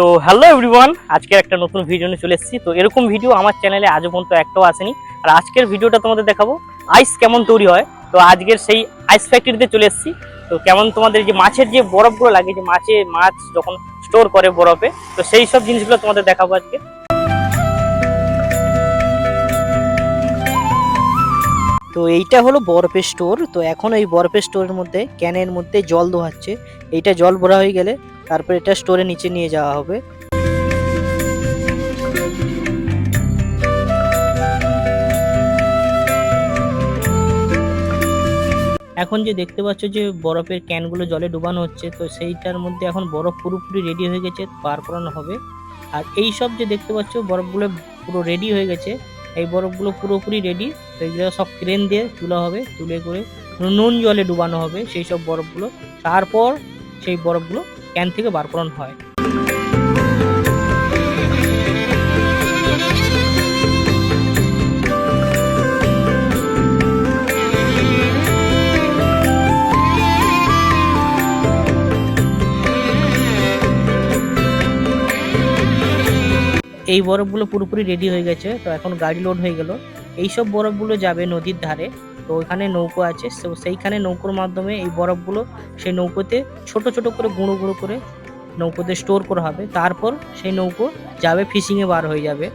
তো hello everyone আজকের একটা নতুন ভিডিও নিয়ে চলে এসেছি। তো এরকম ভিডিও আমার চ্যানেলে আজও পর্যন্ত একটাও আসেনি। আর আজকের ভিডিওটা তোমাদের দেখাবো আইস কেমন তৈরি হয়। তো আজকের সেই আইস ফ্যাক্টরিতে চলে এসেছি। তো কেমন তোমাদের যে মাছের যে বরফগুলো লাগে, যে মাছে মাছ যখন স্টোর করে বরফে, তো সেই সব জিনিসগুলো তোমাদের দেখাবো আজকে। তো এইটা হলো বরফের স্টোর। তো এখন এই বরফের স্টোরের মধ্যে ক্যানের মধ্যে জল দোহাচ্ছে। এইটা জল ভরা হয়ে গেলে তারপর এটা স্টোরে নিচে নিয়ে যাওয়া হবে। এখন যে দেখতে পাচ্ছ যে বরফের ক্যানগুলো জলে ডুবানো হচ্ছে, তো সেইটার মধ্যে এখন বরফ পুরোপুরি রেডি হয়ে গেছে বার করানো হবে। আর এই সব যে দেখতে পাচ্ছ, বরফগুলো পুরো রেডি হয়ে গেছে। এই বরফগুলো পুরোপুরি রেডি তো এগুলো সব ক্রেন দিয়ে তোলা হবে, তুলে করে নুন জলে ডুবানো হবে, সেই সব বরফগুলো। তারপর সেই বরফগুলো ক্যান থেকে বার করানো হয়। এই বরফগুলো পুরোপুরি রেডি হয়ে গেছে তো এখন গাড়ি লোড হয়ে গেল। এইসব বরফগুলো যাবে নদীর ধারে তো ওখানে নৌকো আছে তো সেইখানে নৌকোর মাধ্যমে এই বরফগুলো সেই নৌকোতে ছোট ছোট করে গুঁড়ো গুঁড়ো করে নৌকোতে স্টোর করা হবে। তারপর সেই নৌকো যাবে ফিশিংয়ে বার হয়ে যাবে।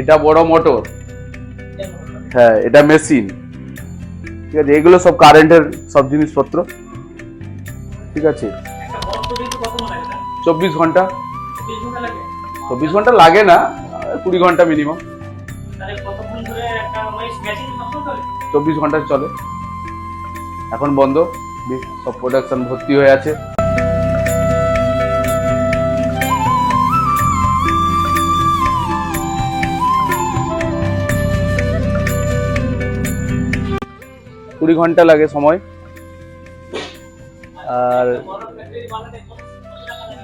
এটা বড় মোটর হ্যাঁ এটা মেশিন ঠিক আছে, এগুলো সব কারেন্টের সব জিনিসপত্র। ঠিক আছে। চব্বিশ ঘণ্টা। চব্বিশ ঘণ্টা লাগে না, কুড়ি ঘণ্টা মিনিমাম চব্বিশ ঘণ্টা চলে। এখন বন্ধ। সব প্রোডাকশন ভর্তি হয়ে আছে। কুড়ি ঘণ্টা লাগে সময়। আর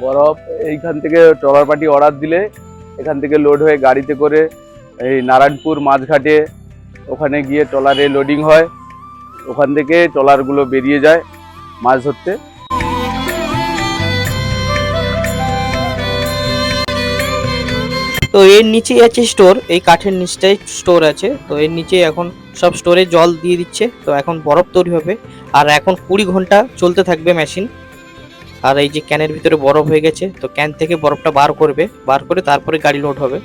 বরফ, এইখান থেকে ট্রলার পার্টি অর্ডার দিলে, এখান থেকে লোড হয়ে গাড়িতে করে এই নারায়ণপুর মাঝঘাটে ওখানে গিয়ে ট্রলারে লোডিং হয়। ওখান থেকে ট্রলারগুলো বেরিয়ে যায় মাছ ধরতে। তো এর নিচেই আছে স্টোর এই কাঠের নিচটাই স্টোর আছে। তো এর নিচে এখন সব স্টোরে জল দিয়ে দিচ্ছে। তো এখন বরফ তৈরি হবে। আর এখন কুড়ি ঘণ্টা চলতে থাকবে মেশিন আর এই যে ক্যানের ভিতরে বরফ হয়ে গেছে, তো ক্যান থেকে বরফটা বার করবে। বার করে তারপরে গাড়ি লোড হবে।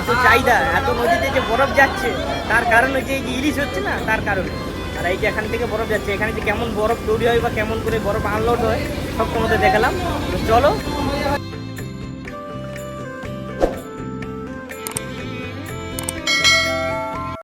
এত চাহিদা, এত নদীতে যে বরফ যাচ্ছে, তার কারণ হচ্ছে এই যে ইলিশ হচ্ছে না, তার কারণে। আর এই যে এখান থেকে বরফ যাচ্ছে, এখানে যে কেমন বরফ তৈরি হয় বা কেমন করে বরফ আনলোড হয়, সব তোমাদের দেখালাম। চলো